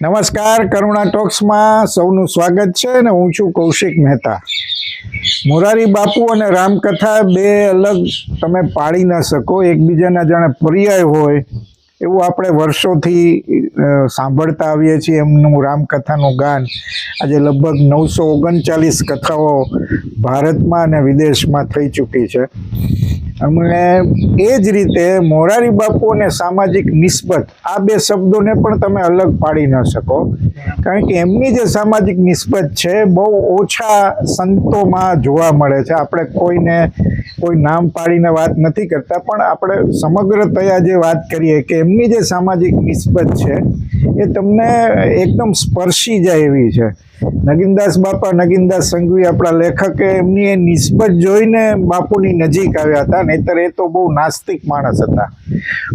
નમસ્કાર, કરુણા ટોક્સમાં સૌનું સ્વાગત છે અને હું છું કૌશિક મહેતા. મોરારી બાપુ અને રામકથા બે અલગ તમે પાડી ન શકો, એકબીજાના જાણે પર્યાય હોય એવું આપણે વર્ષોથી સાંભળતા આવીએ છીએ એમનું રામકથાનું ગાન. આજે લગભગ નવસો ઓગણચાલીસ કથાઓ ભારતમાં અને વિદેશમાં થઈ ચૂકી છે. અને એ જ રીતે મોરારી બાપુ અને સામાજિક નિસ્બત, આ બે શબ્દોને પણ તમે અલગ પાડી ન શકો. કારણ કે એમની જે સામાજિક નિસ્બત છે, બહુ ઓછા સંતોમાં જોવા મળે છે. આપણે કોઈને કોઈ નામ પાડીને વાત નથી કરતા, પણ આપણે સમગ્રતયા જે વાત કરીએ કે એમની જે સામાજિક નિસ્બત છે એ તમને એકદમ સ્પર્શી જાય એવી છે. નગીનદાસ બાપા, નગીનદાસ સંઘવી આપણા લેખકે એમની એ નિસ્બત જોઈને બાપુની નજીક આવ્યા હતા, નહીતર એ તો બહુ નાસ્તિક માણસ હતા.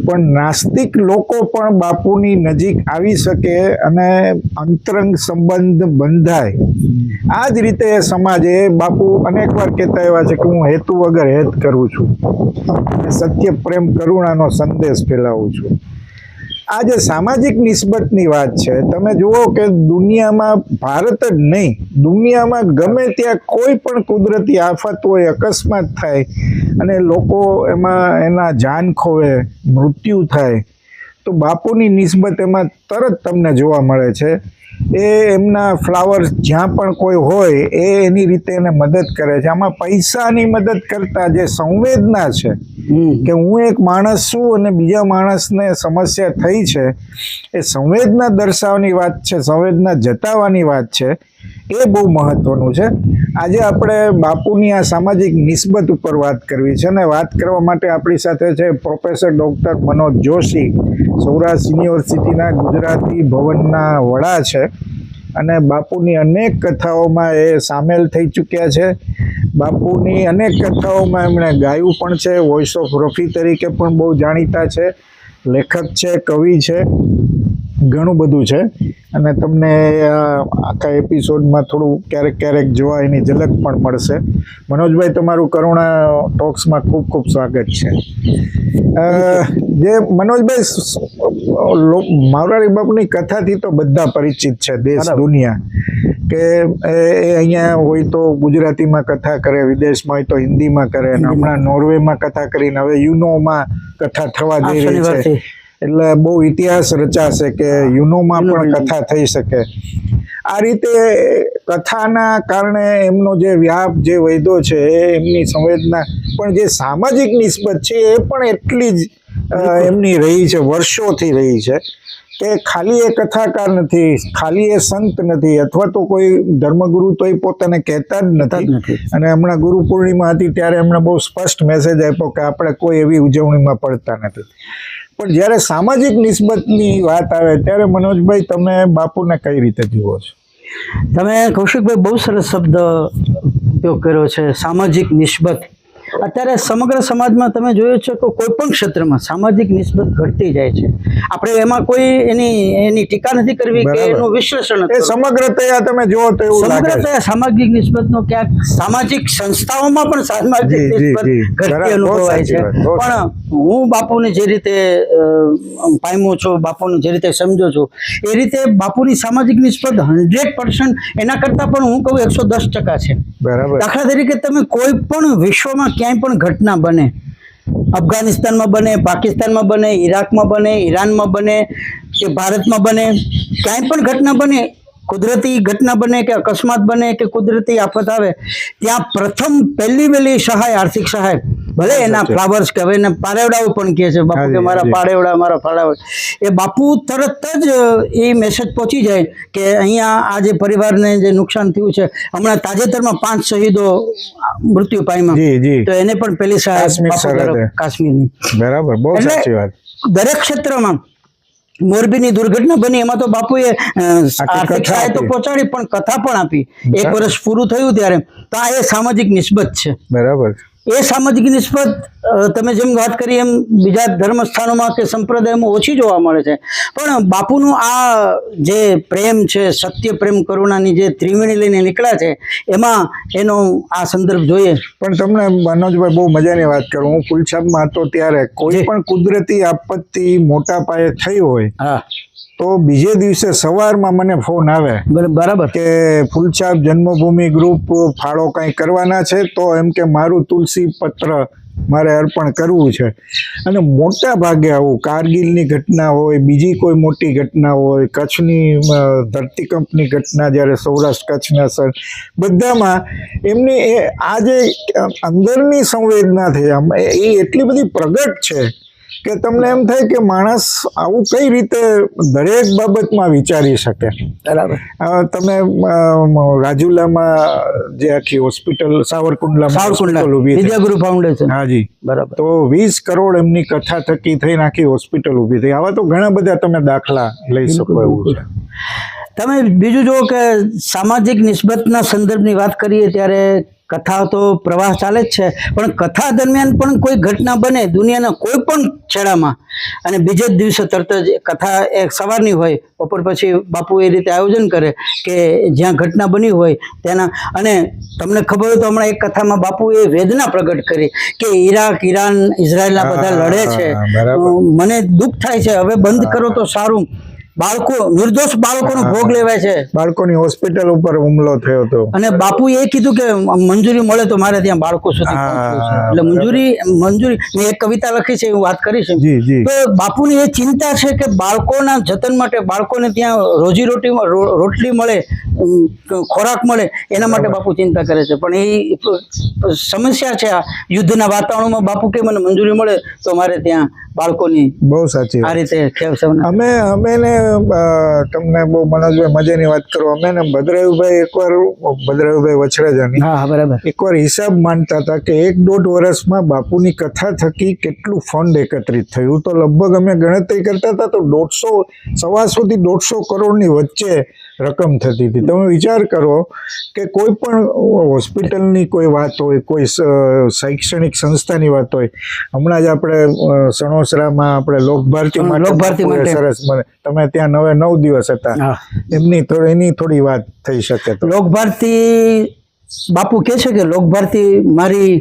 પણ નાસ્તિક લોકો પણ બાપુની નજીક આવી શકે અને અંતરંગ સંબંધ બંધાય. આ જ રીતે સમાજે બાપુ અનેકવાર કહેતા એવા છે કે હું હેતુ વગર હેત કરું છું. સત્ય પ્રેમ કરુણાનો સંદેશ ફેલાવું છું. આ જે સામાજિક નિસ્બતની વાત છે, તમે જુઓ કે દુનિયામાં ભારત જ નહીં, દુનિયામાં ગમે ત્યાં કોઈ પણ કુદરતી આફત હોય, અકસ્માત થાય, અને લોકો એમાં એના જાન ખોવે, મૃત્યુ થાય, તો બાપુની નિસ્બત એમાં તરત તમને જોવા મળે છે. એ એમના ફ્લાવર્સ જ્યાં પણ કોઈ હોય એ એની રીતે એને મદદ કરે છે. આમાં પૈસાની મદદ કરતા જે સંવેદના છે કે હું એક માણસ છું અને બીજા માણસને સમસ્યા થઈ છે એ સંવેદના દર્શાવવાની વાત છે સંવેદના જતાવવાની વાત છે. એ બહુ મહત્વનું છે. આજે આપણે બાપુની આ સામાજિક નિસ્બત ઉપર વાત કરવી છે અને વાત કરવા માટે આપણી સાથે છે પ્રોફેસર ડૉક્ટર મનોજ જોશી, સૌરાષ્ટ્ર યુનિવર્સિટીના ગુજરાતી ભવનના વડા છે અને બાપુની અનેક કથાઓમાં એ સામેલ થઈ ચૂક્યા છે. બાપુની અનેક કથાઓમાં એમણે ગાયું પણ છે વોઇસ ઓફ રફી તરીકે પણ બહુ જાણીતા છે, લેખક છે, કવિ છે. ઘણું બધું છે. અને તમને આખા એપિસોડમાં થોડું ક્યારેક ક્યારેક જોવા એની ઝલક પણ મળશે. મનોજભાઈ તમારું કરુણા ટોક્સમાં ખૂબ ખૂબ સ્વાગત છે. જે મનોજભાઈ માવરારી બાપુની કથાથી તો બધા પરિચિત છે દેશ દુનિયા. કે એ અહીંયા હોય તો ગુજરાતીમાં કથા કરે વિદેશમાં હોય તો હિન્દીમાં કરે અને હમણાં નોર્વેમાં કથા કરીને હવે યુનોમાં કથા થવા જઈ રહી છે. એટલે બહુ ઇતિહાસ રચાશે કે યુનોમાં પણ કથા થઈ શકે. આ રીતે કથાના કારણે એમનો જે વ્યાપ જે વૈધો છે એ એમની સંવેદના પણ જે સામાજિક નિસ્બત છે એ પણ એટલી જ એમની રહી છે વર્ષોથી રહી છે કે ખાલી એ કથાકાર નથી ખાલી એ સંત નથી અથવા તો કોઈ ધર્મગુરુ તો એ પોતાને કહેતા જ નથી. અને હમણાં ગુરુ પૂર્ણિમા હતી ત્યારે એમણે બહુ સ્પષ્ટ મેસેજ આપ્યો કે આપણે કોઈ એવી ઉજવણીમાં પડતા નથી. પણ જ્યારે સામાજિક નિસ્બતની વાત આવે ત્યારે મનોજભાઈ, તમે બાપુને કઈ રીતે જુઓ છો? તમે કૌશિકભાઈ, બહુ સરસ શબ્દ ઉપયોગ કર્યો છે, સામાજિક નિસ્બત. અત્યારે સમગ્ર સમાજમાં તમે જોયું છે કે કોઈ પણ ક્ષેત્રમાં સામાજિક નિસ્બત ઘટતી જાય છે. આપણે એમાં કોઈ એની એની ટીકા નથી કરવી કે એનું વિશ્લેષણ નથી સમગ્રતયા તમે જુઓ તો એવું લાગે છે. સામાજિક નિસ્બતનો ક્યાંક સામાજિક સંસ્થાઓમાં પણ સામાજિક નિસ્બત ઘટતી અનુભવાય છે. પણ હું બાપુને જે રીતે પામ્યો છું બાપુને જે રીતે સમજો છું એ રીતે બાપુની સામાજિક નિસ્બત હંડ્રેડ પર્સન્ટ એના કરતાં પણ હું કહું એકસો દસ ટકા છે. દાખલા તરીકે તમે કોઈ પણ વિશ્વમાં ક્યાંય પણ ઘટના બને, અફઘાનિસ્તાનમાં બને, પાકિસ્તાનમાં બને ઈરાકમાં બને, ઈરાનમાં બને, કે ભારતમાં બને, ક્યાંય પણ ઘટના બને, કુદરતી ઘટના બને કે અકસ્માત બને કે કુદરતી આફત આવે, ત્યાં પ્રથમ પહેલી વહેલી સહાય આર્થિક સહાય ભલે એના ફ્લાવર્સ કહેવાય એને પારેવડાઓ પણ કહે છે બાપુ કે મારા પારેવડા મારા ફાળાવડા એ બાપુ તરત જ એ મેસેજ પહોંચી જાય કે અહીંયા આ જે પરિવારને જે નુકસાન થયું છે હમણાં તાજેતરમાં પાંચ શહીદો મૃત્યુ પામ્યા. તો એને પણ પેલી કાશ્મીરની. બરાબર બહુ સાચી વાત. દરેક ક્ષેત્રમાં મોરબીની દુર્ઘટના બની એમાં તો બાપુએ આર્થિક સહાય તો પહોંચાડી પણ કથા પણ આપી. એક વર્ષ પૂરું થયું ત્યારે. તો આ એ સામાજિક નિસ્બત છે. બરાબર. એ સામાજિક નિસ્બત તમે જેમ વાત કરી એમ બીજા ધર્મસ્થાનોમાં કે સંપ્રદાયમાં ઓછી જોવા મળે છે. પણ બાપુનું આ જે પ્રેમ છે સત્ય પ્રેમ કરુણાની જે ત્રિવેણી લઈને નીકળ્યા છે એમાં એનો આ સંદર્ભ જોઈએ. પણ તમને મનોજભાઈ બહુ મજાની વાત કરું. હું ફુલછાબમાં હતો ત્યારે કોઈ પણ કુદરતી આપત્તિ મોટા પાયે થઈ હોય હા. તો બીજે દિવસે સવારમાં મને ફોન આવે બરાબર કે ફૂલછાપ જન્મભૂમિ ગ્રુપ ફાળો કંઈ કરવાના છે? તો એમ કે મારું તુલસી પત્ર મારે અર્પણ કરવું છે. અને મોટા ભાગે આવું કારગિલની ઘટના હોય બીજી કોઈ મોટી ઘટના હોય કચ્છની ધરતીકંપની ઘટના જ્યારે સૌરાષ્ટ્ર કચ્છના સર બધામાં એમની એ આ જે અંદરની સંવેદના થઈ. આમ એ એ એટલી બધી પ્રગટ છે કે તમને એમ થાય કે માણસ આવું કઈ રીતે દરેક બાબતમાં વિચારી શકે? બરાબર. તમે રાજુલામાં જે આખી હોસ્પિટલ સાવરકુંડલા ઊભી વિદ્યાગુરુ ફાઉન્ડેશન હાજી બરાબર. તો વીસ કરોડ એમની કથા થકી થઈને આખી હોસ્પિટલ ઊભી થઈ. આવા તો ઘણા બધા તમે દાખલા લઈ શકો એવું છે. તમે બીજું જુઓ કે સામાજિક નિસ્બતના સંદર્ભની વાત કરીએ ત્યારે કથા તો પ્રવાહ ચાલે જ છે. પણ કથા દરમિયાન પણ કોઈ ઘટના બને દુનિયાના કોઈ પણ છેડામાં અને બીજે જ દિવસે તરત જ કથા એક સવારની હોય બપોર પછી બાપુ એ રીતે આયોજન કરે કે જ્યાં ઘટના બની હોય તેના અને તમને ખબર હોય તો હમણાં એક કથામાં બાપુએ વેદના પ્રગટ કરી કે ઈરાક ઈરાન ઇઝરાયલના બધા લડે છે. મને દુઃખ થાય છે. હવે બંધ કરો તો સારું. બાળકો નિર્દોષ બાળકોનો ભોગ લેવાય છે. બાળકોની હોસ્પિટલ ઉપર હુમલો થયો હતો. અને બાપુ એ કીધું કે મંજૂરી મળે તો મારે ત્યાં બાળકો સુધી એટલે મંજૂરી મંજૂરી મેં એક કવિતા લખી છે હું વાત કરીશ તો બાપુની એ ચિંતા છે કે બાળકોના જતન માટે બાળકોને ત્યાં રોજી રોટી રોટલી મળે ખોરાક મળે એના માટે બાપુ ચિંતા કરે છે. પણ એ સમસ્યા છે આ યુદ્ધના વાતાવરણમાં બાપુ કે મને મંજૂરી મળે તો મારે ત્યાં બાળકોની બહુ સાચી આ રીતે અમે અમે ને તમને બહુ મનોજભાઈ મજાની વાત કરો. અમે ને ભદ્રાયુભાઈ એકવાર ભદ્રાયુભાઈ વછરાજાની હા બરાબર. એકવાર હિસાબ માનતા હતા કે એક દોઢ વર્ષમાં બાપુની કથા થકી કેટલું ફંડ એકત્રિત થયું. તો લગભગ અમે ગણતરી કરતા હતા તો દોઢસો સવાસો થી દોઢસો કરોડની વચ્ચે રકમ થતી હતી. તમે વિચાર કરો કે કોઈ પણ હોસ્પિટલની કોઈ વાત હોય કોઈ શૈક્ષણિક સંસ્થાની વાત હોય હમણાં જ આપણે સણોસરામાં આપણે લોકભારતી લોકભારતી સરસ મને તમે ત્યાં નવે નવ દિવસ હતા. એમની થોડી એની થોડી વાત થઈ શકે તો. લોકભારતી બાપુ કહે છે કે લોકભારતી મારી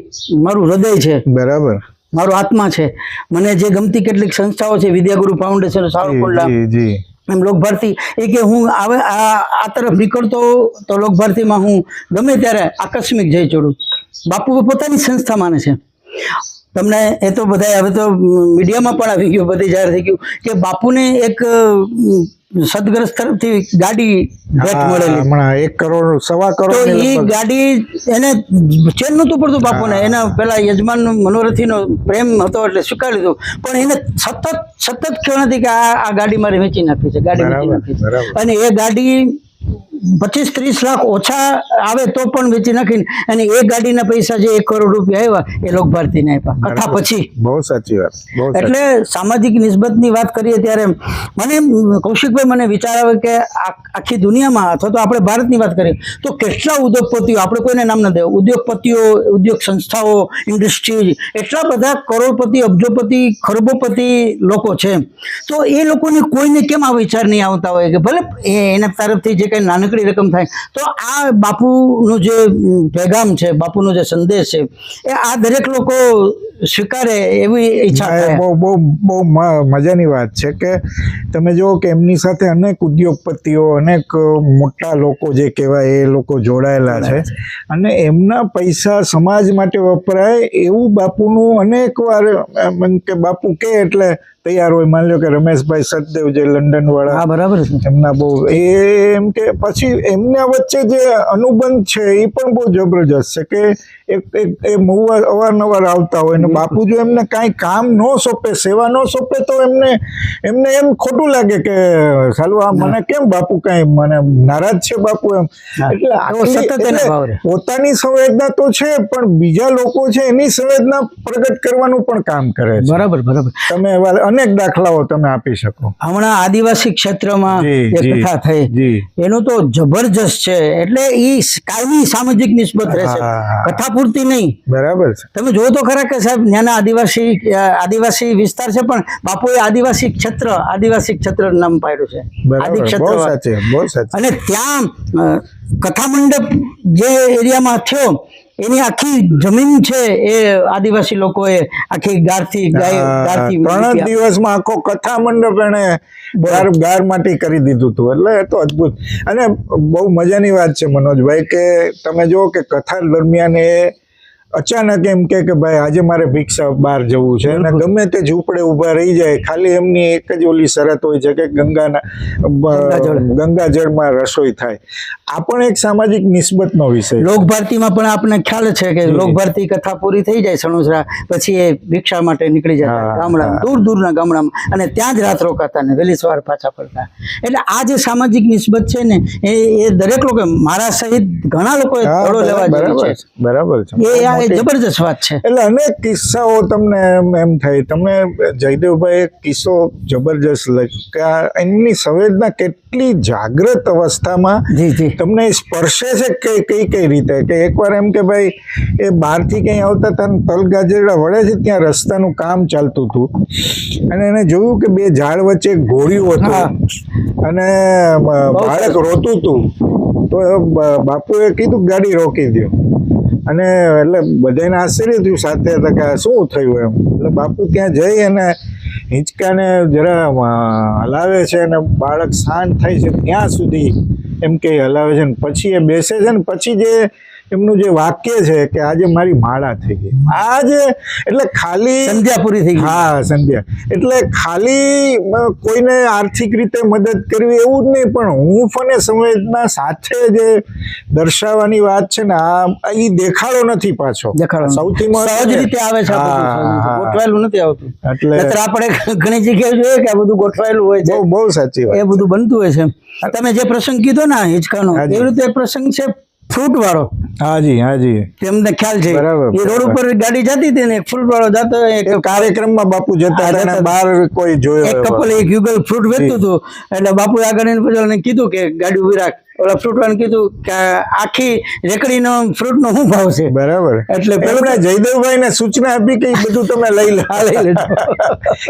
મારું હૃદય છે. બરાબર. મારો આત્મા છે. મને જે ગમતી કેટલીક સંસ્થાઓ છે વિદ્યાગુરુ ફાઉન્ડેશન સારું જી. એમ લોકભારતી એ કે હું આવે આ તરફ નીકળતો તો લોકભારતીમાં હું ગમે ત્યારે આકસ્મિક જઈ ચડું. બાપુ પોતાની સંસ્થા માને છે. તમને એ તો બધા હવે તો મીડિયામાં પણ આવી ગયું, બધી જાહેર થઈ ગયું કે બાપુને એક સદગ્રસ્ત તરફથી ગાડી ભેટ મળેલી. હમણાં એક કરોડ સવા તો કરોડ એ ગાડી એને ચેન નહોતું પડતું બાપુને. એના પેલા યજમાન મનોરથીનો પ્રેમ હતો એટલે સ્વીકારી લીધો. પણ એને સતત સતત નથી કે આ આ ગાડી મારે વેચી નાખી છે ગાડી વેચી નાખી છે. અને એ ગાડી પચીસ ત્રીસ લાખ ઓછા આવે તો પણ વેચી નાખીને અને એ ગાડીના પૈસા જે એક કરોડ રૂપિયા આવ્યા એ લોકભારતીને આપ્યા. કથા પછી. બહુ સાચી વાત એટલે સામાજિક નિસ્બતની વાત કરીએ ત્યારે મને કૌશિકભાઈ મને વિચાર આવે કે આખી દુનિયામાં અથવા તો આપણે ભારતની વાત કરીએ તો કેટલા ઉદ્યોગપતિઓ આપણે કોઈને નામ ન દેવું ઉદ્યોગપતિઓ ઉદ્યોગ સંસ્થાઓ ઇન્ડસ્ટ્રીઝ એટલા બધા કરોડપતિ અબજોપતિ ખરબોપતિ લોકો છે. તો એ લોકોને કોઈને કેમ આ વિચાર નહીં આવતા હોય કે ભલે એના તરફથી જે કંઈ નાનકડી રકમ થાય. તો આ બાપુનું જે પેગામ છે બાપુનો જે સંદેશ છે એ આ દરેક લોકો સ્વીકારે એવી ઈચ્છા બહુ બહુ બહુ મજાની વાત છે કે તમે જુઓ કે એમની સાથે અનેક ઉદ્યોગપતિઓ અનેક મોટા લોકો જે કહેવાય એ લોકો જોડાયેલા છે. અને એમના પૈસા સમાજ માટે વપરાય એવું બાપુનું અનેક વાર કે બાપુ કે એટલે તૈયાર હોય માની લો કે રમેશભાઈ સચદેવ જે લંડન વાળા હા બરાબર છે. એમના બહુ એમ કે પછી એમના વચ્ચે જે અનુબંધ છે એ પણ બહુ જબરજસ્ત છે કે એક એ અવારનવાર આવતા હોય ને બાપુ જો એમને કાંઈ કામ ન સોંપે સેવા ન સોંપે તો એમને એમને એમ ખોટું લાગે કે સાલું આ મને કેમ બાપુ કાંઈ મને નારાજ છે બાપુ એમ? એટલે. પોતાની સંવેદના તો છે પણ બીજા લોકો છે એની સંવેદના પ્રગટ કરવાનું પણ કામ કરે છે. બરાબર બરાબર. તમે એવા અનેક દાખલાઓ તમે આપી શકો. હમણાં આદિવાસી ક્ષેત્રમાં કથા થઈ એનું તો જબરજસ્ત છે એટલે એ કાયમી સામાજિક નિસ્બત રહેશે. કથા પૂરતી નહીં. બરાબર છે. તમે જોવો તો ખરા કે સાહેબ ત્યાંના આદિવાસી આદિવાસી વિસ્તાર છે પણ બાપુએ આદિવાસી ક્ષેત્ર આદિવાસી ક્ષેત્ર નામ પાડ્યું છે. આદિ ક્ષેત્ર અને ત્યાં કથા મંડપ જે એરિયામાં થયો એની આખી જમીન છે એ આદિવાસી લોકોએ આખી ગારથી ગારથી ત્રણ જ દિવસમાં આખો કથા મંડપ એને ગાર ગાર માટી કરી દીધું હતું. એટલે એ તો અદ્ભુત. અને બહુ મજાની વાત છે મનોજભાઈ કે તમે જુઓ કે કથા દરમિયાન એ અચાનક એમ કે કે ભાઈ આજે મારે ભિક્ષા બહાર જવું છે. અને ગમે તે ઝૂંપડે ઊભા રહી જાય. ખાલી એમની એક જ ઓલી શરત હોય છે કે ગંગાના ગંગાજળ. ગંગાજળમાં રસોઈ થાય. આ પણ એક સામાજિક નિસ્બતનો વિષય. લોકભારતીમાં પણ આપણને ખ્યાલ છે કે લોકભારતી કથા પૂરી થઈ જાય સણોસરા પછી એ ભિક્ષા માટે નીકળી જતા ગામડા દૂર દૂરના ગામડામાં. અને ત્યાં જ રાત રોકાતા ને વહેલી સવાર પાછા ફરતા. એટલે આ જે સામાજિક નિસ્બત છે ને એ દરેક લોકો મારા સહિત ઘણા લોકોએ લેવા છે, બરાબર છે. એ જબરજસ્ત વાત છે. એટલે અનેક કિસ્સાઓ તમને એમ થાય. તમે જયદેવભાઈ એક કિસ્સો જબરજસ્ત લખ્યો કે એમની સંવેદના કેટલી જાગ્રત અવસ્થામાં જી જી. તમને સ્પર્શે છે કે કઈ કઈ રીતે? કે એકવાર એમ કે ભાઈ એ બહારથી કંઈ આવતા હતા તલગાજરડા વળે છે ત્યાં રસ્તાનું કામ ચાલતું હતું. અને એને જોયું કે બે ઝાડ વચ્ચે ઘોડિયું હતું. અને બાળક રોતું હતું. તો બાપુએ કીધું ગાડી રોકી દો અને એટલે બધાને આશ્ચર્ય થયું સાથે હતા કે શું થયું એમ. એટલે બાપુ ત્યાં જઈ અને હિંચકાને જરા હલાવે છે અને બાળક શાંત થાય છે ત્યાં સુધી એમ કે હલાવે છે. ને પછી એ બેસે છે ને, પછી જે એમનું જે વાક્ય છે કે આજે મારી માળા થઈ ગઈ. આજે એટલે ખાલી સંધ્યા પૂરી થઈ હા સંધ્યા. એટલે ખાલી કોઈને આર્થિક રીતે મદદ કરવી એવું જ નહીં પણ હૂંફ અને સંવેદના સાથે જે દર્શાવવાની વાત છે ને આ એ દેખાડો નથી પાછો. સૌથી સહજ. રીતે આવે છે. હા, હા. ગોઠવાયેલું નથી આવતું. એટલે આપણે ઘણી જગ્યાએ જોઈએ કે આ બધું ગોઠવાયેલું હોય છે. બહુ સાચી વાત. એ બધું બનતું હોય છે. તમે જે પ્રસંગ કીધો ને હિંચકાનો. એવી રીતે પ્રસંગ છે ફ્રૂટ વાળો હાજી. હાજી તેમને ખ્યાલ છે. એ રોડ ઉપર ગાડી જતી હતી ને એક ફ્રૂટ વાળો જતો એક કાર્યક્રમમાં બાપુ જતા હતા બહાર કોઈ જોયો એક કપલ એક યુગલ ફ્રૂટ વેચતું હતું. એટલે બાપુ આગળ એને કીધું કે ગાડી ઊભી રાખ. ઓલા ફ્રૂટ વાળાને કીધું કે આખી રેકડીનો ફ્રૂટ નો શું ભાવ છે? બરાબર. એટલે પેલા જયદેવભાઈને સૂચના આપી કે બધું તમે લઈ લઈ.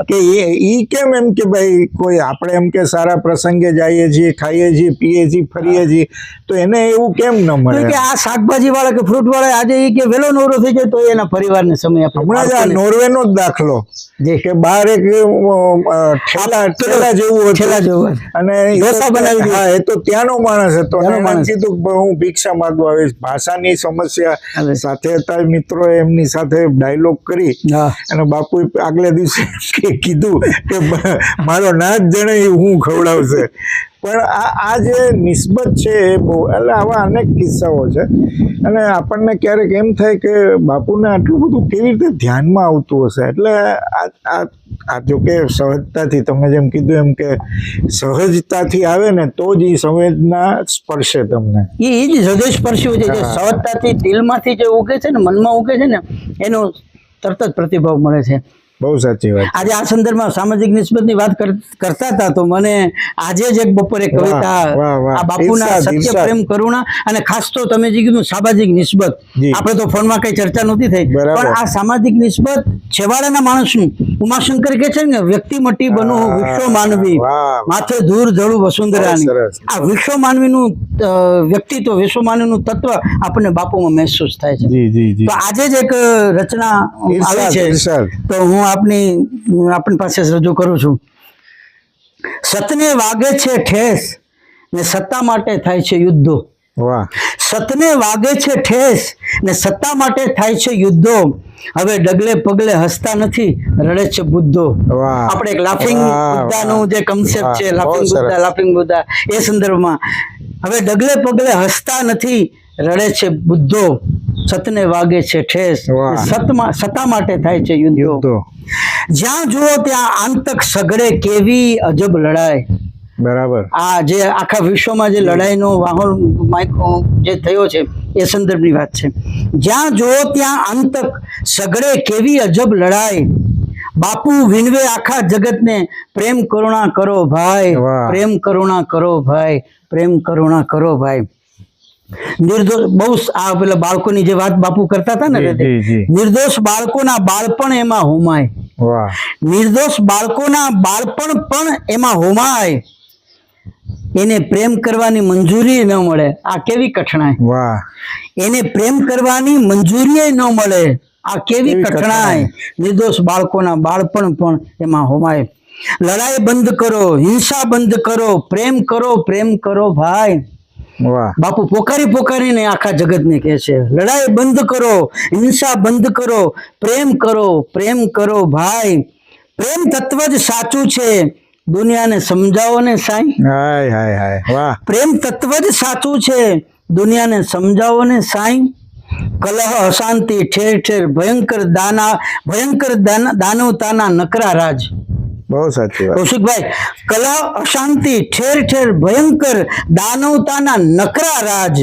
કે એ ઈ કેમ એમ કે ભાઈ કોઈ આપણે એમ કે સારા પ્રસંગે જઈએ છીએ ખાઈએ છીએ પીએ છીએ ફરીએ છીએ તો એને એવું કેમ ન મળે? કે આ શાકભાજી વાળા કે ફ્રૂટ વાળા આજે ઈ કે વેલો નોરો થઈ જાય તો એના પરિવારને સમય આપે. હમણાં જ આ નોર્વેનો જ દાખલો. જે. કે બહાર એક ઠેલા ઠેલા જેવું ઠેલા જેવું અને ડોસા બનાવી હા એ તો ત્યાંનો માણસ હતો માણસ. કીધું કે હું ભિક્ષા માંગવા આવીશ. ભાષાની સમસ્યા સાથે હતા મિત્રો એમની સાથે ડાયલોગ કરી. અને બાપુએ આગલે દિવસે કીધું કે મારો નાથ જણે હું ખવડાવશે. પણ આ આ જે નિસ્બત છે એ બહુ એટલે આવા અનેક કિસ્સાઓ છે. અને આપણને ક્યારેક એમ થાય કે બાપુને આટલું બધું કેવી રીતે ધ્યાનમાં આવતું હશે? એટલે આ આ જો કે સહજતાથી તમે જેમ કીધું એમ કે સહજતાથી આવે ને તો જ એ સંવેદના સ્પર્શે તમને. એ એ જ હૃદય સ્પર્શ્યું છે જે સહજતાથી દિલમાંથી જે ઉગે છે ને મનમાં ઉગે છે ને એનો તરત જ પ્રતિભાવ મળે છે. બહુ સાચી વાત આજે આ સંદર્ભમાં સામાજિક નિસ્બતની વાત કરતા હતા તો મને આજે જ એક બપોરે કવિતા. આ બાપુના સત્ય પ્રેમ કરુણા અને ખાસ તો તમે જે કીધું સામાજિક નિસ્બત. આપણે તો ફોનમાં કઈ ચર્ચા નહોતી થઈ. પણ આ સામાજિક નિસ્બત છેવાડાના માણસનું. ઉમાશંકર કે છે ને વ્યક્તિ મટી બનવું વિશ્વ માનવી. માથે ધૂર જળું વસુંધરાની. આ વિશ્વ માનવીનું વ્યક્તિત્વ વિશ્વ માનવીનું તત્વ આપણને બાપુમાં મહેસૂસ થાય છે. તો આજે જ એક રચના આવી છે. તો હું આપની આપણી પાસે રજૂ કરું છું. સતને વાગે છે ઠેસ ને સત્તા માટે થાય છે યુદ્ધો. સતને વાગે છે ઠેસ ને સત્તા માટે થાય છે યુદ્ધો. હવે ડગલે પગલે હસતા નથી રડે છે બુદ્ધો. આપણે એક લાફિંગ બુદ્ધાનું જે કન્સેપ્ટ છે લાફિંગ બુદ્ધા લાફિંગ બુદ્ધા એ સંદર્ભમાં. હવે ડગલે પગલે હસતા નથી રડે છે બુદ્ધો. સતને વાગે છે ઠેસ. ને સતમાં સત્તા માટે થાય છે યુદ્ધો. જ્યાં જુઓ ત્યાં આંતક સગડે કેવી અજબ લડાઈ. બરાબર. આ જે આખા વિશ્વમાં જે લડાઈનો વાહન જે થયો છે એ સંદર્ભની વાત છે. જ્યાં જુઓ ત્યાં આંતક સગડે કેવી અજબ લડાઈ. બાપુ વિનવે આખા જગતને પ્રેમ કરુણા કરો ભાઈ. પ્રેમ કરુણા કરો ભાઈ. પ્રેમ કરુણા કરો ભાઈ. નિર્દોષ બહુ આ પેલા બાળકોની જે વાત બાપુ કરતા હતા ને. નિર્દોષ બાળકોના બાળપણ એમાં હોમાય. નિર્દોષ બાળકોના બાળપણ પણ એમાં હોમાય. એને પ્રેમ કરવાની મંજૂરી ન મળે. આ કેવી કઠણાઈ. એને પ્રેમ કરવાની મંજૂરી ન મળે. આ કેવી કઠણાઈ. નિર્દોષ બાળકોના બાળપણ પણ એમાં હોમાય. લડાઈ બંધ કરો હિંસા બંધ કરો પ્રેમ કરો પ્રેમ કરો ભાઈ. બાપુ પોકારી પોકારીને આખા જગતને કહે છે લડાઈ બંધ કરો હિંસા બંધ કરો પ્રેમ કરો પ્રેમ કરો ભાઈ. પ્રેમ તત્વ જ સાચું છે. દુનિયાને સમજાવો ને સાંઈ. હાય હાય હાય. વાહ. પ્રેમ તત્વ જ સાચું છે. દુનિયાને સમજાવો ને સાંઈ. કલહ અશાંતિ ઠેર ઠેર ભયંકર દાના ભયંકર દાન- દાનવતાના નકરા રાજ. બહુ સાચી વાત. કૌશિકભાઈ કલા અશાંતિ ઠેર ઠેર ભયંકર દાનવતાના નકરા રાજ.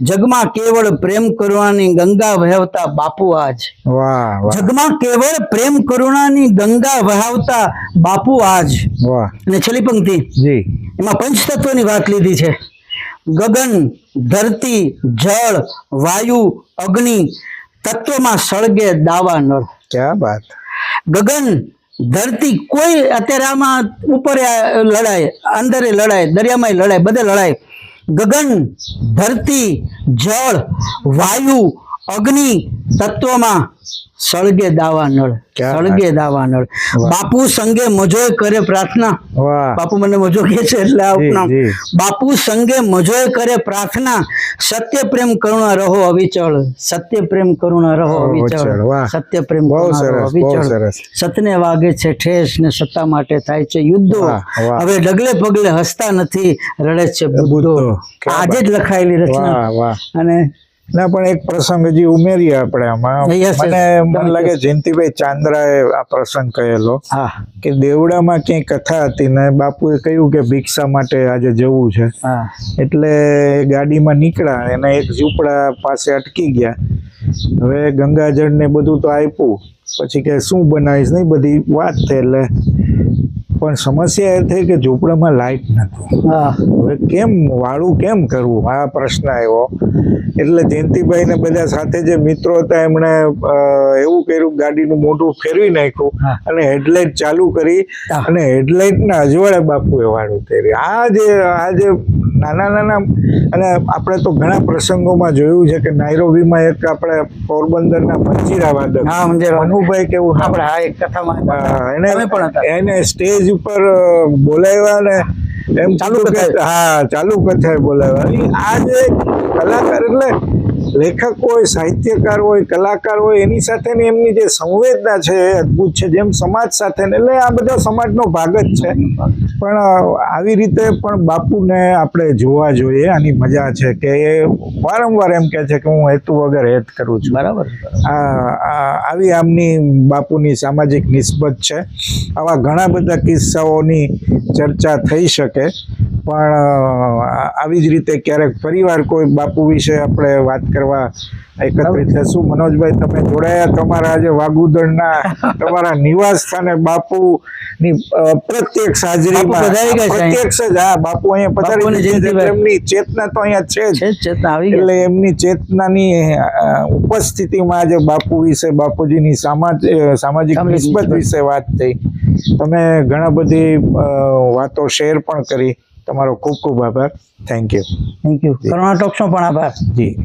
જગમાં કેવળ પ્રેમ કરુણાની ગંગા વહેવતા બાપુ આજ. વાહ જગમાં કેવળ પ્રેમ કરુણાની ગંગા વહાવતા બાપુ આજ. વાહ. અને છેલ્લી પંક્તિ. જી. એમાં પંચતત્વની વાત લીધી છે. ગગન ધરતી જળ વાયુ અગ્નિ તત્વમાં સળગે દાવા નળ. ક્યાં વાત. ગગન ધરતી કોઈ અત્યારે આમાં ઉપર લડાય, અંદરે લડાય દરિયામાં લડાય, બધે લડાય. ગગન, ધરતી, જળ, વાયુ અગ્નિ તત્વમાં સળગે દાવા નળ સળગે દાવા નળ. બાપુ સંગે મજોય કરે પ્રાર્થના. બાપુ મને મજો કે છે એટલે આ જી, ઉપનામ. જી. બાપુ સંગે મજોય કરે પ્રાર્થના સત્ય પ્રેમ કરુણા રહો અવિચળ. સત્ય પ્રેમ કરુણા રહો અવિચળ, સત્ય પ્રેમ અવિચળ. સતને વાગે છે ઠેસ ને સત્તા માટે થાય છે યુદ્ધો. હવે ડગલે પગલે હસતા નથી રડે છે બુદ્ધો. આજે જ લખાયેલી રચના. અને ના પણ એક પ્રસંગ હજી ઉમેરીએ આપણે આમાં. મને મને લાગે જયંતિભાઈ ચાંદ્રાએ આ પ્રસંગ કહેલો હા. કે દેવડામાં ક્યાંય કથા હતી ને બાપુએ કહ્યું કે ભિક્ષા માટે આજે જવું છે. હા. એટલે ગાડીમાં નીકળ્યા એને એક ઝૂંપડા પાસે અટકી ગયા. હવે ગંગાજળ ને બધું તો આપ્યું. પછી કે શું બનાવીશ નહીં બધી વાત થઈ એટલે પણ સમસ્યા એ થઈ કે ઝૂંપડામાં લાઇટ નહોતું. હવે કેમ વાળું કેમ કરવું? આ પ્રશ્ન આવ્યો. એટલે જયંતિભાઈ ને બધા સાથે જે મિત્રો હતા એમણે એવું કર્યું ગાડીનું મોઢું ફેરવી નાખ્યું અને હેડલાઇટ ચાલુ કરી અને હેડલાઇટ ના અજવાળે બાપુએ વાળું કર્યું. આ જે આ જે નાના નાના અને આપણે તો ઘણા પ્રસંગોમાં જોયું છે કે નાયરોબીમાં એક આપણે પોરબંદરના મંજીરા વાદક. હા મંજર મનુભાઈ કેવું આપણે હા એક કથામાં એને પણ એને સ્ટેજ ઉપર બોલાવ્યા ને એમ ચાલુ કીધું હા ચાલુ કથાએ બોલાવ્યા. આ જે કલાકાર એટલે લેખક હોય સાહિત્યકાર હોય કલાકાર હોય એની સાથેની એમની જે સંવેદના છે એ અદ્ભુત છે. જેમ સમાજ સાથે એટલે આ બધા સમાજનો ભાગ જ છે. પણ આવી રીતે પણ બાપુને આપણે જોવા જોઈએ. આની મજા છે કે એ વારંવાર એમ કહે છે કે હું હેતુ વગર હેત કરું છું. બરાબર. આવી આમની બાપુની સામાજિક નિસ્બત છે. આવા ઘણા બધા કિસ્સાઓની ચર્ચા થઈ શકે. પણ આવી જ રીતે ક્યારેક ફરીવાર કોઈ બાપુ વિશે આપણે વાત કરવા એકત્રિત થશું મનોજભાઈ તમે જોડાયા તમારા આજે વાગુદળના તમારા નિવાસ સ્થાને બાપુની ની પ્રત્યક્ષ હાજરીમાં બાપુ પ્રત્યક્ષ જ હા બાપુ અહીંયા પધારી. એમની ચેતના તો અહીંયા છે જ. ચેતના આવી એટલે એમની ચેતનાની ઉપસ્થિતિમાં આજે બાપુ વિશે બાપુજીની સામાજ સામાજિક નિસ્બત. વિશે વાત થઈ. તમે ઘણા બધી વાતો શેર પણ કરી. તમારો ખૂબ ખૂબ આભાર. Thank you thank you Karuna ટોક્સનો પણ આભાર. જી.